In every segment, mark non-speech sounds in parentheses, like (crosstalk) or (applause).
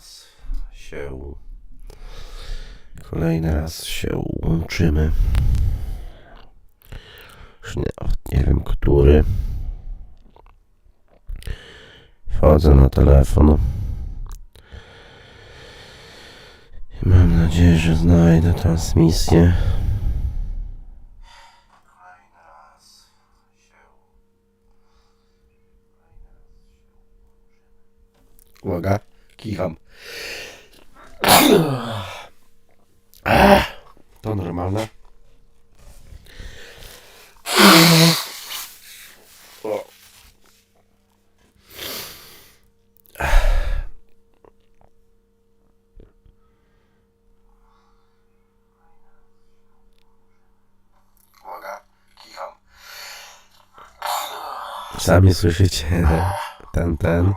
raz się. Kolejny raz się łączymy. Już nie, nie wiem który. Wchodzę na telefon. I mam nadzieję, że znajdę transmisję. Uwaga, kicham. To normalne. Sami słyszycie ten, ten.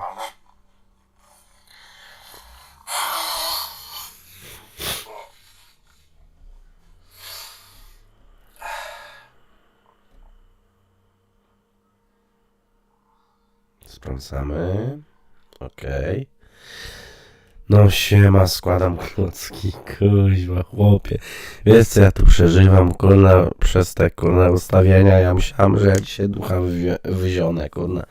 Sprawdzamy. Okej. No siema, składam klocki, kuźwa, chłopie. Wiesz co ja tu przeżywam, kurna, przez te, kurna, ustawienia. Ja myślałem, że ja dzisiaj ducha wywi- wyzionę, kurna.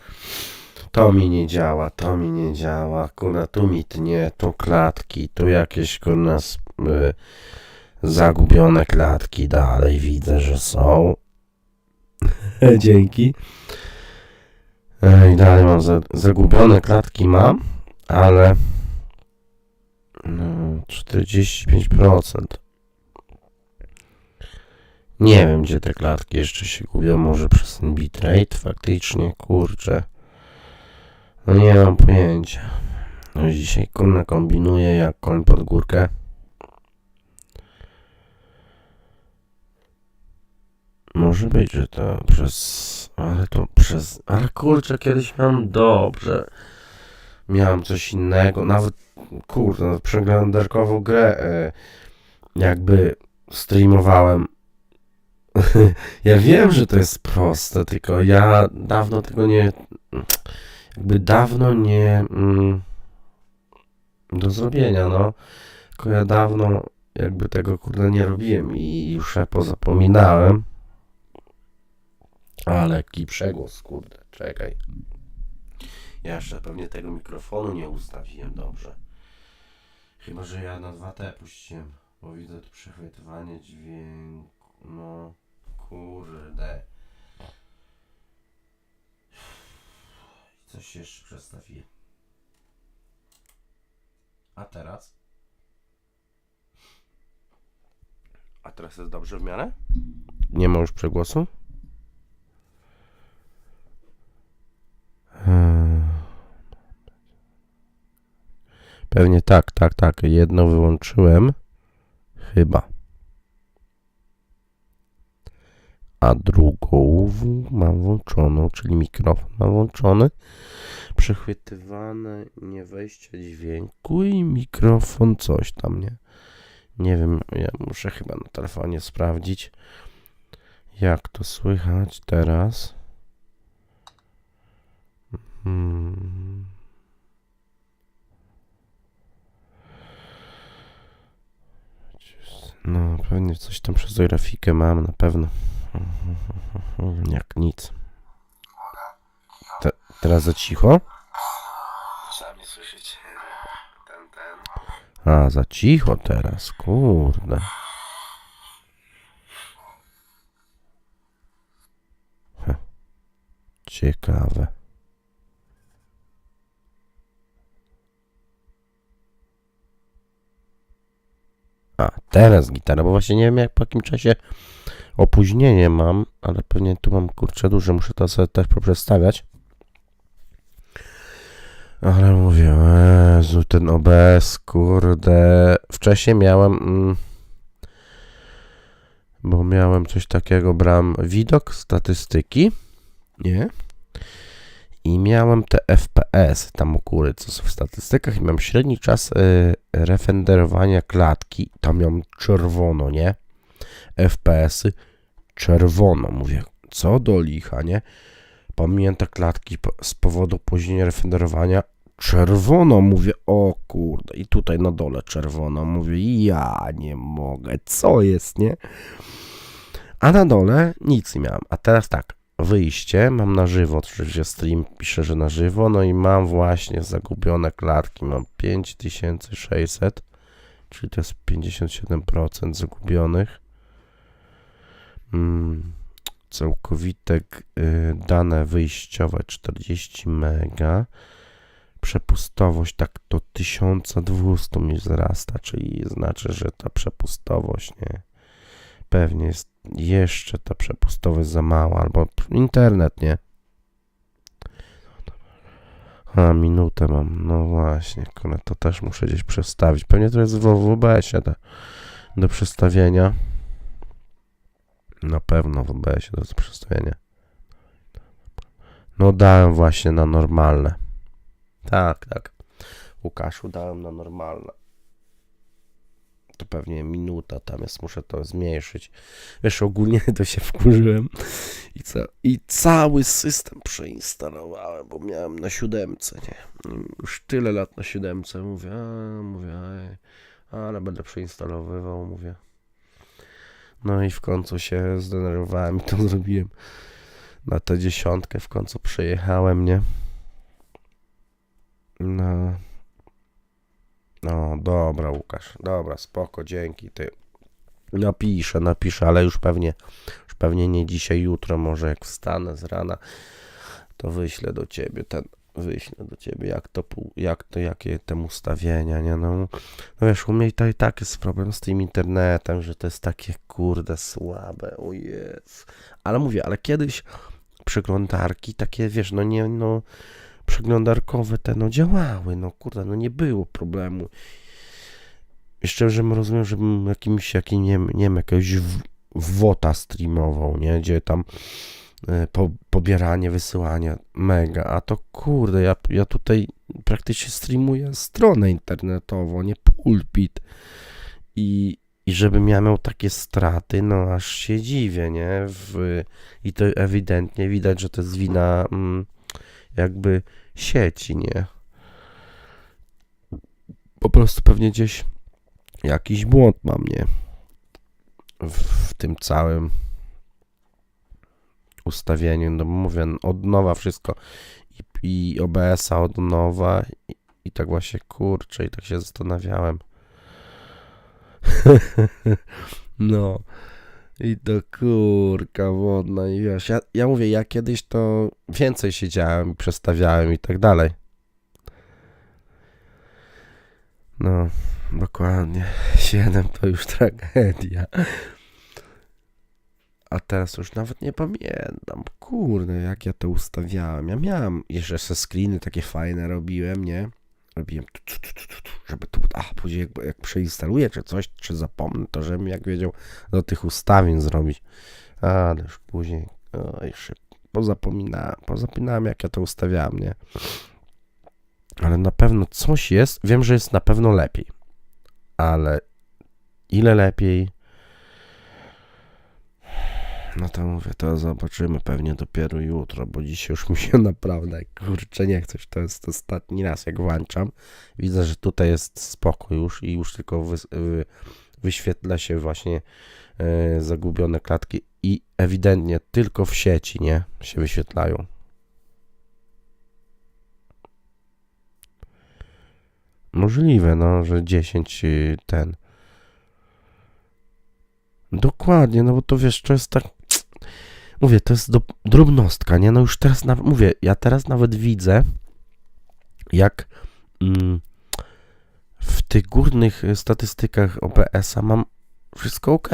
To mi nie działa, to mi nie działa, kurna, tu mi tnie, tu klatki, tu jakieś, kurna, y, zagubione klatki dalej widzę, że są. (laughs) Dzięki. I dalej mam za, zagubione klatki mam, ale no, 45%. Nie wiem, gdzie te klatki jeszcze się gubią. Może przez ten bitrate faktycznie, kurczę. No nie mam pojęcia. No dzisiaj kurna kombinuję jak koń pod górkę. Może być, że to przez. Ale to przez. Ale kurczę, kiedyś miałem dobrze. Miałem coś innego. Nawet kurde, nawet przeglądarkową grę e, jakby streamowałem. (laughs) ja wiem, że to jest proste, tylko ja dawno tego nie. Jakby dawno nie. Mm, do zrobienia, no. Tylko ja dawno jakby tego kurde nie robiłem i już ja pozapominałem. Ale jaki przegłos, kurde, czekaj. Ja jeszcze pewnie tego mikrofonu nie ustawiłem dobrze. Chyba, że ja na 2T puściłem, bo widzę tu przechwytywanie dźwięku. No, kurde. Coś jeszcze przestawiłem. A teraz? A teraz jest dobrze w miarę? Nie ma już przegłosu? Pewnie tak, tak, tak. Jedno wyłączyłem. Chyba. A drugą mam włączoną, czyli mikrofon mam włączony. Przechwytywane nie wejście dźwięku i mikrofon coś tam, nie? Nie wiem, ja muszę chyba na telefonie sprawdzić, jak to słychać teraz. Hmm. No, pewnie coś tam przez grafikę mam, na pewno. (laughs) Jak nic. Te, teraz za cicho? Sami słyszycie. Ten, ten. A, za cicho teraz, kurde. Heh. Ciekawe. A, teraz gitara, bo właśnie nie wiem jak po jakim czasie opóźnienie mam, ale pewnie tu mam kurczę duże, muszę to sobie też poprzestawiać. Ale mówię, Jezu, ten OBS, kurde. Wcześniej miałem, mm, bo miałem coś takiego, brałem widok, statystyki, nie? I miałem te FPS, tam u góry, co są w statystykach, i miałem średni czas y, referendowania klatki, tam miałem czerwono, nie? FPS-y czerwono, mówię, co do licha, nie? Pominięte klatki z powodu opóźnienia referendowania czerwono, mówię, o kurde, i tutaj na dole czerwono, mówię, ja nie mogę, co jest, nie? A na dole nic nie miałem, a teraz tak, wyjście, mam na żywo, oczywiście stream pisze, że na żywo, no i mam właśnie zagubione klatki, mam 5600, czyli to jest 57% zagubionych. Mm, całkowite y, dane wyjściowe 40 mega. Przepustowość tak do 1200 mi wzrasta, czyli znaczy, że ta przepustowość nie. Pewnie jest jeszcze ta przepustowość za mała, albo internet, nie? A, minutę mam, no właśnie, kurde, to też muszę gdzieś przestawić. Pewnie to jest w OBS-ie do, przestawienia. Na pewno w OBS-ie do przestawienia. No dałem właśnie na normalne. Tak, tak. Łukaszu dałem na normalne. To pewnie minuta tam jest, muszę to zmniejszyć. Wiesz, ogólnie (laughs) to się wkurzyłem i, ca i cały system przeinstalowałem, bo miałem na siódemce, nie? Już tyle lat na siódemce, mówię, a, mówię, ale będę przeinstalowywał, mówię. No i w końcu się zdenerwowałem i to (laughs) zrobiłem. Na tę dziesiątkę w końcu przejechałem, nie? No. No, dobra, Łukasz. Dobra, spoko, dzięki. Ty. Napiszę, napiszę, ale już pewnie, już pewnie nie dzisiaj, jutro, może jak wstanę z rana, to wyślę do ciebie ten, wyślę do ciebie, jak to, jak to, jakie tam ustawienia, nie no. No wiesz, u mnie to i tak jest problem z tym internetem, że to jest takie, kurde, słabe, o jest. Ale mówię, ale kiedyś przeglądarki takie, wiesz, no nie, no, przeglądarkowe te, no działały, no kurde, no nie było problemu. Jeszcze, żebym rozumiem, żebym jakimś, jakim, nie, nie wiem, jakiegoś WOTA streamował, nie, gdzie tam e, po, pobieranie, wysyłanie, mega, a to kurde, ja, ja tutaj praktycznie streamuję stronę internetową, nie pulpit. I, i żebym ja miał takie straty, no aż się dziwię, nie, w, i to ewidentnie widać, że to jest wina mm, jakby sieci, nie? Po prostu pewnie gdzieś jakiś błąd mam, nie? W, w tym całym ustawieniu, no mówię, od nowa wszystko i, i OBS-a od nowa i, i tak właśnie, kurczę, i tak się zastanawiałem. (laughs) no. I to kurka wodna i wiesz, ja, ja mówię, ja kiedyś to więcej siedziałem, przestawiałem i tak dalej. No, dokładnie. (laughs) 7 to już tragedia. A teraz już nawet nie pamiętam. Kurde, jak ja to ustawiałem. Ja miałem jeszcze screeny takie fajne robiłem, nie? Robiłem tu, tu, tu, żeby tu, a później jak, jak przeinstaluję czy coś, czy zapomnę, to żebym jak wiedział do tych ustawień zrobić. Ale już później, o, jeszcze pozapominałem, pozapominałem jak ja to ustawiałem, nie? Ale na pewno coś jest, wiem, że jest na pewno lepiej. Ale ile lepiej? No to mówię, to zobaczymy pewnie dopiero jutro, bo dzisiaj już mi się (laughs) naprawdę, kurczę, nie chcę, to jest ostatni raz jak włączam. Widzę, że tutaj jest spoko już i już tylko wy, wy, wyświetla się właśnie e, zagubione klatki i ewidentnie tylko w sieci, nie, się wyświetlają. Możliwe, no, że 10 y, ten. Dokładnie, no bo to wiesz, to jest tak. Mówię, to jest do, drobnostka, nie? No już teraz nawet, mówię, ja teraz nawet widzę, jak mm, w tych górnych y, statystykach OBS-a mam wszystko ok,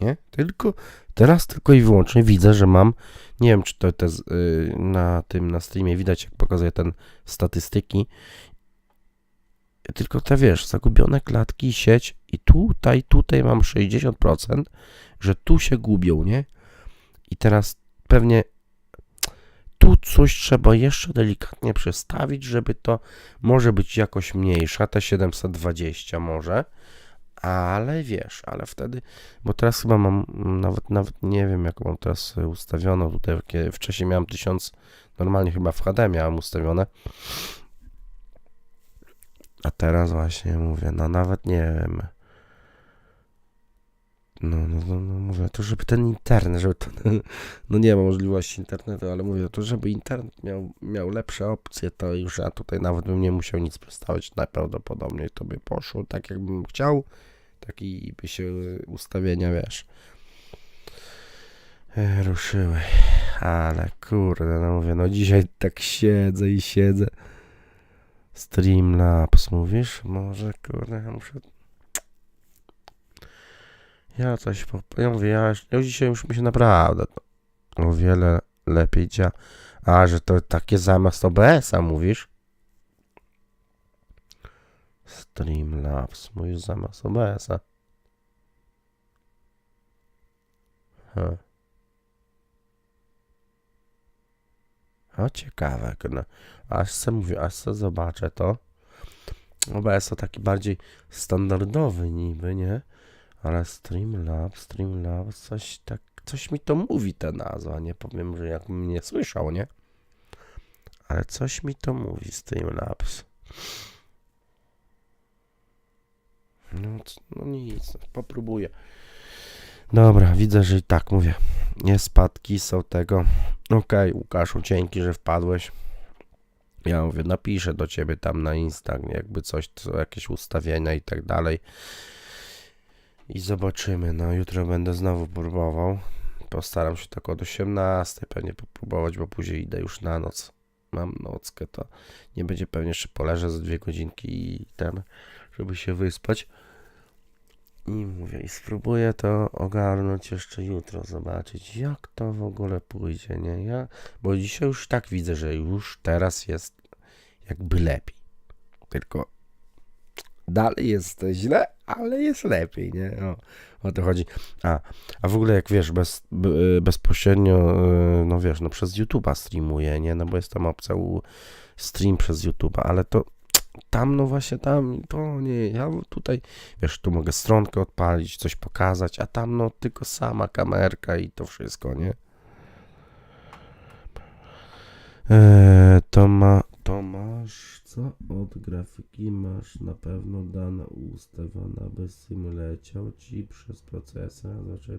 nie? Tylko teraz tylko i wyłącznie widzę, że mam, nie wiem, czy to te, y, na tym, na streamie widać, jak pokazuje ten statystyki, tylko te, wiesz, zagubione klatki, sieć i tutaj, tutaj mam 60%, że tu się gubią, nie? I teraz pewnie tu coś trzeba jeszcze delikatnie przestawić, żeby to może być jakoś mniejsza, te 720 może, ale wiesz, ale wtedy, bo teraz chyba mam, mm, nawet, nawet nie wiem, jak mam teraz ustawiono tutaj, wcześniej miałem 1000, normalnie chyba w HD miałem ustawione, A teraz właśnie mówię, no nawet nie wiem. No, no, no, no mówię, to żeby ten internet, żeby to, (laughs) no nie ma możliwości internetu, ale mówię, to żeby internet miał, miał lepsze opcje, to już ja tutaj nawet bym nie musiał nic przestawiać, najprawdopodobniej to by poszło tak jakbym chciał, taki by się ustawienia, wiesz, e, ruszyły, ale kurde, no mówię, no dzisiaj tak siedzę i siedzę, Streamlabs mówisz? Może kurde, muszę ja coś po... Ja mówię, ja, już- dzisiaj już mi się naprawdę o wiele lepiej dzia... A, że to takie zamiast OBS-a mówisz? Streamlabs, mówisz zamiast OBS-a. Ha. O, ciekawe, no. Aż se mówię, aż se zobaczę to. OBS to taki bardziej standardowy niby, nie? Ale Streamlabs, Streamlabs, coś tak, coś mi to mówi ta nazwa, nie powiem, że jakbym nie słyszał, nie? Ale coś mi to mówi Streamlabs. No, no nic, popróbuję. Dobra, widzę, że i tak mówię. Nie spadki są tego. Okej, Łukaszu, dzięki, że wpadłeś. Ja mówię, napiszę do ciebie tam na Insta, jakby coś, co, jakieś ustawienia i tak dalej. I zobaczymy. No, jutro będę znowu próbował. Postaram się tak od 18 pewnie popróbować, bo później idę już na noc. Mam nockę, to nie będzie pewnie jeszcze poleżę za dwie godzinki i ten, żeby się wyspać. I mówię, i spróbuję to ogarnąć jeszcze jutro, zobaczyć jak to w ogóle pójdzie, nie? Ja, bo dzisiaj już tak widzę, że już teraz jest jakby lepiej. Tylko dalej jest źle, ale jest lepiej, nie? O, o to chodzi. A, a w ogóle jak wiesz, bez, bezpośrednio, y, no wiesz, no przez YouTube'a streamuję, nie? No bo jest tam opcja u stream przez YouTube'a, ale to tam, no właśnie tam, to nie, ja tutaj, wiesz, tu mogę stronkę odpalić, coś pokazać, a tam no tylko sama kamerka i to wszystko, nie? Eee, to ma, to masz, co? Od grafiki masz na pewno dane ustawione, aby sim leciał ci przez procesor, znaczy